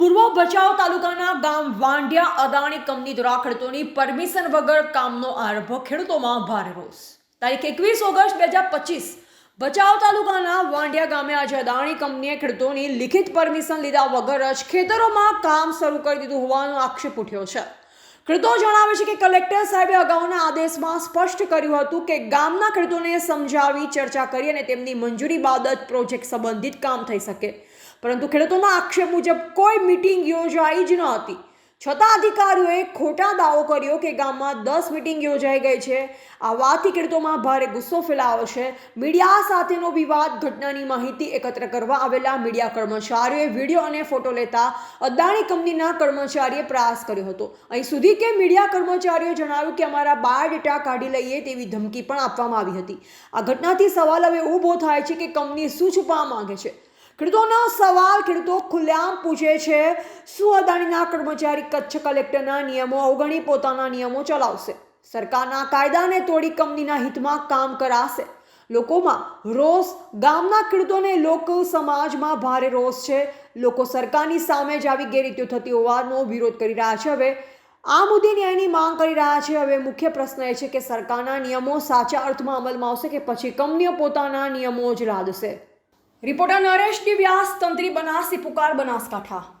ભચાઉ તાલુકાના ગામ વાંઢિયા અદાણી કંપની દ્વારા ખેડૂતોની પરમિશન વગર કામનો આરંભ ખેડૂતોમાં ભારે રોષ. તારીખ એકવીસ ઓગસ્ટ બે હજાર પચીસ ભચાઉ તાલુકાના વાંઢિયા ગામે આજે અદાણી કંપનીએ ખેડૂતોની લિખિત પરમિશન લીધા વગર જ ખેતરોમાં કામ શરૂ કરી દીધું હોવાનો આક્ષેપ ઉઠ્યો છે. ખેડૂતો જણાવે છે કે કલેક્ટર સાહેબે અગાઉના આદેશમાં સ્પષ્ટ કર્યું હતું કે ગામના ખેડૂતોને સમજાવી ચર્ચા કરી અને તેમની મંજૂરી બાદ જ પ્રોજેક્ટ સંબંધિત કામ થઈ શકે. પરંતુ ખેડૂતોના આક્ષેપ મુજબ કોઈ મિટિંગ યોજાઈ જ ન હતી. છતાં અધિકારીઓએ ખોટા દાવો કર્યો કે ગામમાં દસ મિટિંગ યોજાઈ ગઈ છે. આ વાતથી ખેડૂતોમાં ભારે ગુસ્સો ફેલાયો છે મીડિયા સાથેનો વિવાદ ઘટનાની માહિતી એકત્ર કરવા આવેલા મીડિયા કર્મચારીઓએ વીડિયો અને ફોટો લેતા અદાણી કંપનીના કર્મચારીએ પ્રયાસ કર્યો હતો. અહીં સુધી કે મીડિયા કર્મચારીઓએ જણાવ્યું કે અમારા બાયોડેટા કાઢી લઈએ તેવી ધમકી પણ આપવામાં આવી હતી. આ ઘટનાથી સવાલ હવે ઊભો થાય છે કે કંપની શું છુપાવવા માંગે છે. ખેડૂતોનો સવાલ ખેડૂતો ખુલ્લેઆમ પૂછે છે, શું અદાણીના કર્મચારી કચ્છ કલેક્ટરના નિયમો અવગણી પોતાના નિયમો ચલાવશે? સરકારના કાયદાને તોડી કંપનીના હિતમાં કામ કરાશે? લોકોમાં રોષ, ગામના ખેડૂતોને લોક સમાજમાં ભારે રોષ છે. લોકો સરકારની સામે જ આવી ગેરરીતિઓ થતી હોવાનો વિરોધ કરી રહ્યા છે. હવે આ મુદ્દે ન્યાયની માંગ કરી રહ્યા છે. હવે મુખ્ય પ્રશ્ન એ છે કે સરકારના નિયમો સાચા અર્થમાં અમલમાં આવશે કે પછી કંપનીઓ પોતાના નિયમો જ લાદશે? રિપોર્ટર નરેશ વ્યાસ તંત્રી બનાસથી પુકાર બનાસકાંઠા